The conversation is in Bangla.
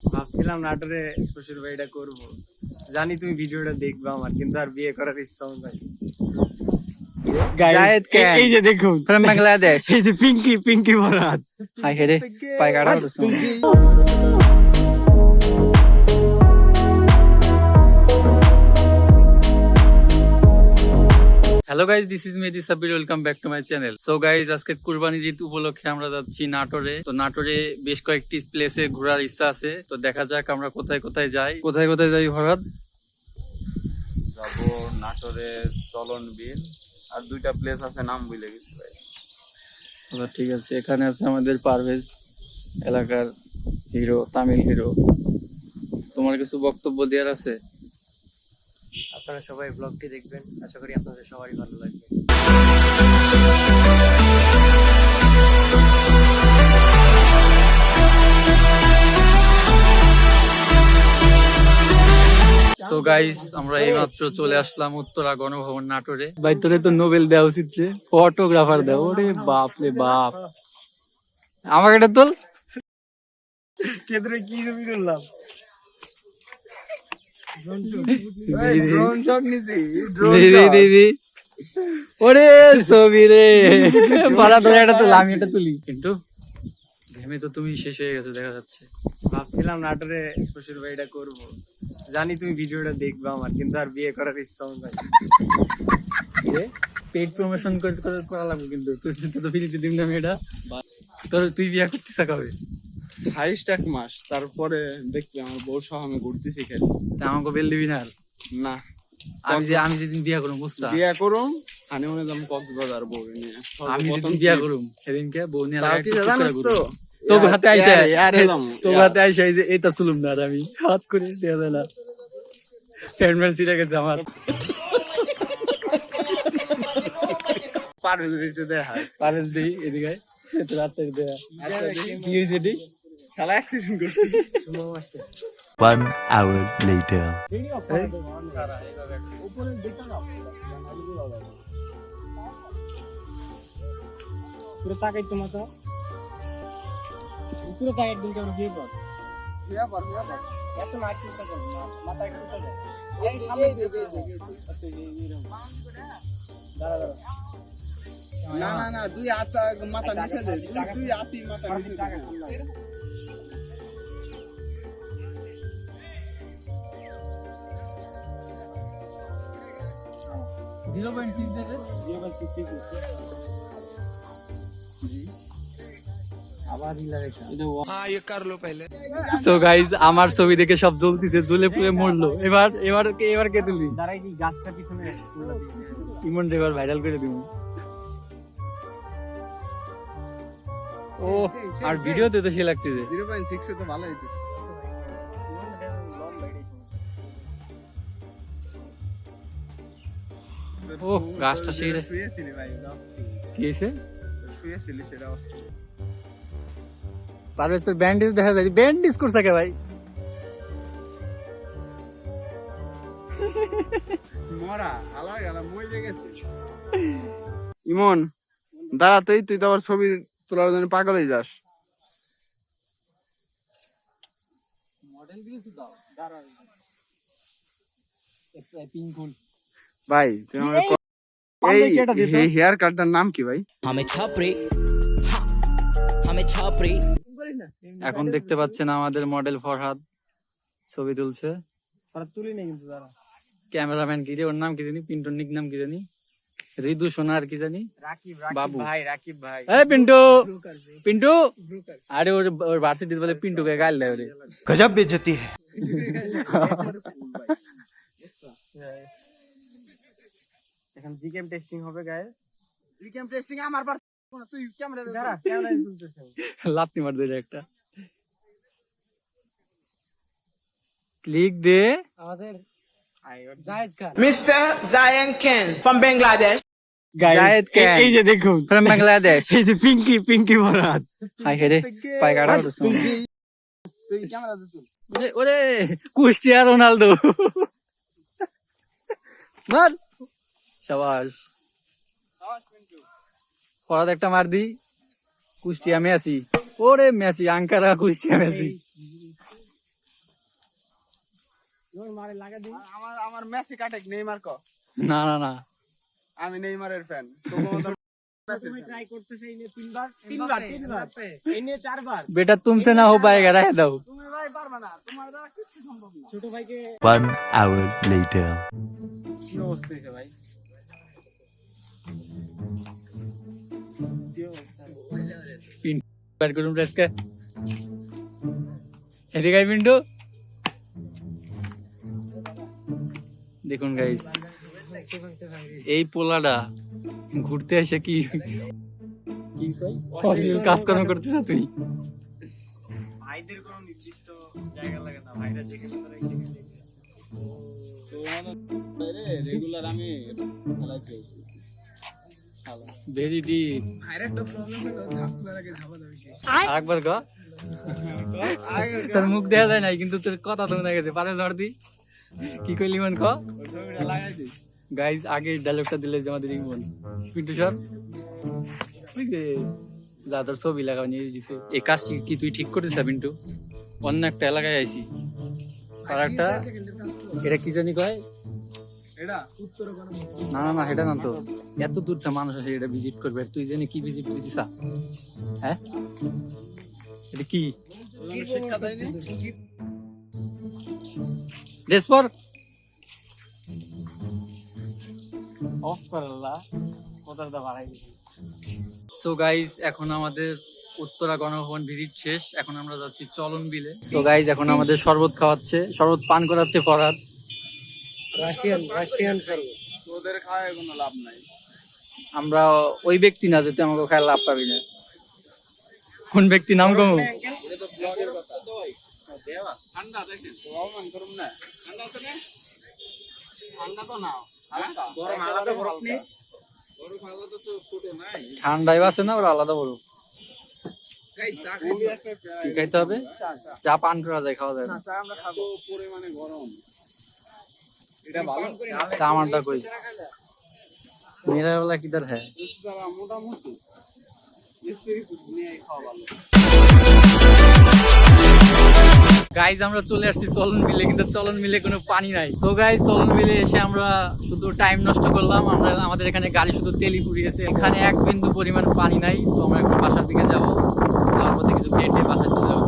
ভাবছিলাম নাটোরে শ্বশুর বাড়িটা করব। জানি তুমি ভিডিওটা দেখবে আমার কিন্তু আর বিয়ে করার ইচ্ছা নাই। এই যে দেখুন. এই যে পিঙ্কি পিঙ্কি বরাত। হাই হেরে Pai hello guys this is মেদি Sabbir welcome back to my channel so guys আজকে কুরবানির ঈদ উপলক্ষে আমরা যাচ্ছি নাটোরে। তো নাটোরে বেশ কয়েকটি প্লেসে ঘোরার ইচ্ছা আছে। তো দেখা যাক আমরা কোথায় কোথায় যাই। কোথায় কোথায় যাই ভরত যাব নাটোরে চলন বিল আর দুইটা প্লেস আছে নাম ভুলে গেছি ভাই। আচ্ছা, ঠিক আছে। এখানে আছে আমাদের পারভেজ এলাকার হিরো তামিল হিরো তোমার কিছু বক্তব্য দেওয়ার আছে? আপনারা সবাই ব্লগটি দেখবেন। আশা করি আপনাদের সবারই ভালো লাগবে। সো গাইস আমরা এইমাত্র চলে আসলাম উত্তরা গণভবন নাটোরে। ভাই তোরে তো নোবেল দেওয়া উচিত রে ফটোগ্রাফার দেওয়া ওরে বাপ রে বাপ। আমাকে এটা তোল। কেন্দ্রে কি ছবি করলাম ড্রোন শট নিছি দি দি দি দি ওরে ছবি রে। ধরে এটা তুল আমি এটা তুলি। কিন্তু ঘেমে তো তুমি শেষ হয়ে গেছে দেখা যাচ্ছে। ভাবছিলাম নাটোরে শ্বশুর বাড়িটা করব। জানি তুমি ভিডিওটা দেখবে আমার কিন্তু আর বিয়ে করার ইচ্ছা নাই। পেড প্রমোশন করা লাগবে কিন্তু। তুই তো ফ্রিতে দিন না এটা। তোর তুই বিয়া করতে চাকাবে হাইস্ট এক মাস তারপরে দেখবি আমার বউ সহ আমি ঘুরতেছি খালি তা আমাকে বেল দিবি না আর? না। আমি যে আমি যেদিন বিয়া করুম বুঝতা বিয়া করুম হানিমুনে যাম কক্সবাজার বউ নিয়ে। আমি যেদিন বিয়া। করুম সেদিনকে বউ নিয়ে লাগা জানাস তো? তোর হাতে আইসা এলাম, তোর হাতে আইসা এই যে এটা চুলুম না আমি। হাত করে দেওয়া যায় না। ফ্যানম্যান সিটে গেছে আমার। পারবে যদি একটু দেখাস। দিই এদিকে তোর হাতে দেয়া। আচ্ছা, কি হয়েছে এটি শালা accident করছি। One hour later. পুরো তাকাই তো মাথা পুরো তাকাই একদিন কেমন বিয়ে কর বিয়া কর, বিয়া কর। এত নাচ চিন্তা কর না মাথা একটু তাকাও এই এই সামনে দে, দিয়ে দে, দে, দে। আচ্ছা, এই- এই- এইরকম। দাঁড়া দাঁড়া না না না দুই হাত মাথা নিচে দে দুই- দুই হাতই মাথা নিচে দে। জিরো পয়েন্ট সিক্স দেবে সো গাইজ আমার ছবি দেখে সব জ্বলতিছে জ্বলে পুরে মরলো। এবার এবার এবার কে তুলবি। ইমন এবার ভাইরাল করে দিব। ও আর ভিডিওতে তো সে লাগতেছে। 0.6 এ তো ভালো হইতেছে। ও গাছটা সেই শুয়েছিলি ভাই, কি হয়েছে শুয়েছিলি সেটা। পারভেজ তোর ব্যান্ডেজ দেখা যায়। ব্যান্ডেজ করছে কে ভাই? মরা আলা গেলা মরে গেছে। ইমন দাঁড়া তুই তুই তো আবার ছবি তোলার জন্য পাগল হয়ে যাস। ভাই তুই আমাকে ক- পারলে ভাই এই হেয়ার কাটটার নাম কি ভাই আমি ছাপরি আমি ছাপরি এখন দেখতে পাচ্ছেন আমাদের মডেল ফরহাদ ছবি তুলছে তুলি নেই কিন্তু তারা ক্যামেরাম্যান কি রে ওর নাম কি জানি পিন্টুর নিক নাম কি জানি রিদু সোনার কি জানি বাবু ভাই রাকিব ভাই এই পিন্টু পিন্টু আরে ওর ওর ভার্সিটি বলে পিন্টু কে গাল দেয় গজব বেজতি है এখন জিকেম টেস্টিং হবে গায়ে জিকেম টেস্টিং আমার বার তুই ক্যামেরা দাঁড়া ক্যামেরা তুলতেছে লাত্তি মার দেয় একটা ক্লিক দে আমাদের Mr. Zion Ken from Bangladesh. জায়েদ কে? এই যে দেখুন from বাংলাদেশ এই যে পিঙ্কি পিঙ্কি বরাত হাই হেরে পাই কাটা তুই ক্যামেরা তুই ওরে ওরে কুষ্টিয়া রোনালদো মার শাবাশ ফরাদ একটা মার দি। কুষ্টিয়া মেসি। ওরে মেসি আঙ্কারা কুষ্টিয়া মেসি। আমার আমার মেসি কাটে নেইমার ক। না না না। আমি নেইমারের ফ্যান। তোকে মতো মেসির fan। ট্রাই করতেছে এই নিয়ে তিনবার। তিনবার বের করুন প্রেসকে এদিকে আই পিন্টু দেখুন গাইস এই পোলাটা ঘুরতে এসে কি অশ্লীল কাজকর্ম করতেছ তুই? ভাইদের কোনো নির্দিষ্ট জায়গা লাগে না ভাইরা যেখানে সেখানে রেগুলার আমি খেলাইতে ভেরি ডিপ আরেকবার ক তোর মুখ দেখা যায় নাই কিন্তু তোর কথা তো মনে গেছে। পারে ঝড় দি। কি কইলি মন দিই গাইজ আগে ডায়লগটা দিলে যে আমাদের ইমন পিন্টু সর। যা তোর ছবি লাগাও নিয়ে দিতে এই কাজটি কি তুই ঠিক করতেছ পিন্টু? অন্য একটা এলাকায় আইছি আর একটা এটা কি জানি কয়? এটা? না না না এটা না তো। এত দূর থেকে মানুষ আসে এটা ভিজিট করবে। তুই জানি কি ভিজিট দিতিস? হ্যাঁ? এটা কি? শিক্ষা ড্রেস পর অফ করলা কোথাটা বাড়াই সো গাইজ এখন আমাদের উত্তরা গণভবন ভিজিট শেষ। এখন আমরা যাচ্ছি চলন বিলে। সো গাইজ এখন আমাদের শরবত খাওয়াচ্ছে শরবত পান করাচ্ছে ফরহাদ তোদের খাওয়ায় কোনো লাভ নাই। আমরা ওই ব্যক্তি না যেতে আমাকে খায় লাভ পাবি না। কোন ব্যক্তি নাম কমু? ঠান্ডা দেখেন। না ঠান্ডা আছে না ঠান্ডা তো না বরফ বরফ ঠান্ডায় ওরা আলাদা বড় কি খাইতে হবে? চা পান করা যায় খাওয়া যায় না। চা আমরা খাব। পরিমাণে গরম। এটা ভালো কই? মোটামুটি। নিয়ে খাওয়া ভালো। গাইজ আমরা চলে আসছি চলন মিলে কিন্তু চলন মিলে কোনো পানি নাই। তো গাইজ চলন মিলে এসে আমরা শুধু টাইম নষ্ট করলাম। আমরা আমাদের এখানে গাড়ি শুধু তেলই ফুরিয়েছে এখানে এক বিন্দু পরিমাণ পানি নাই। তো আমরা এখন বাসার দিকে যাব। যাওয়ার পথে কিছু খেয়ে বাসায় চলে যাব।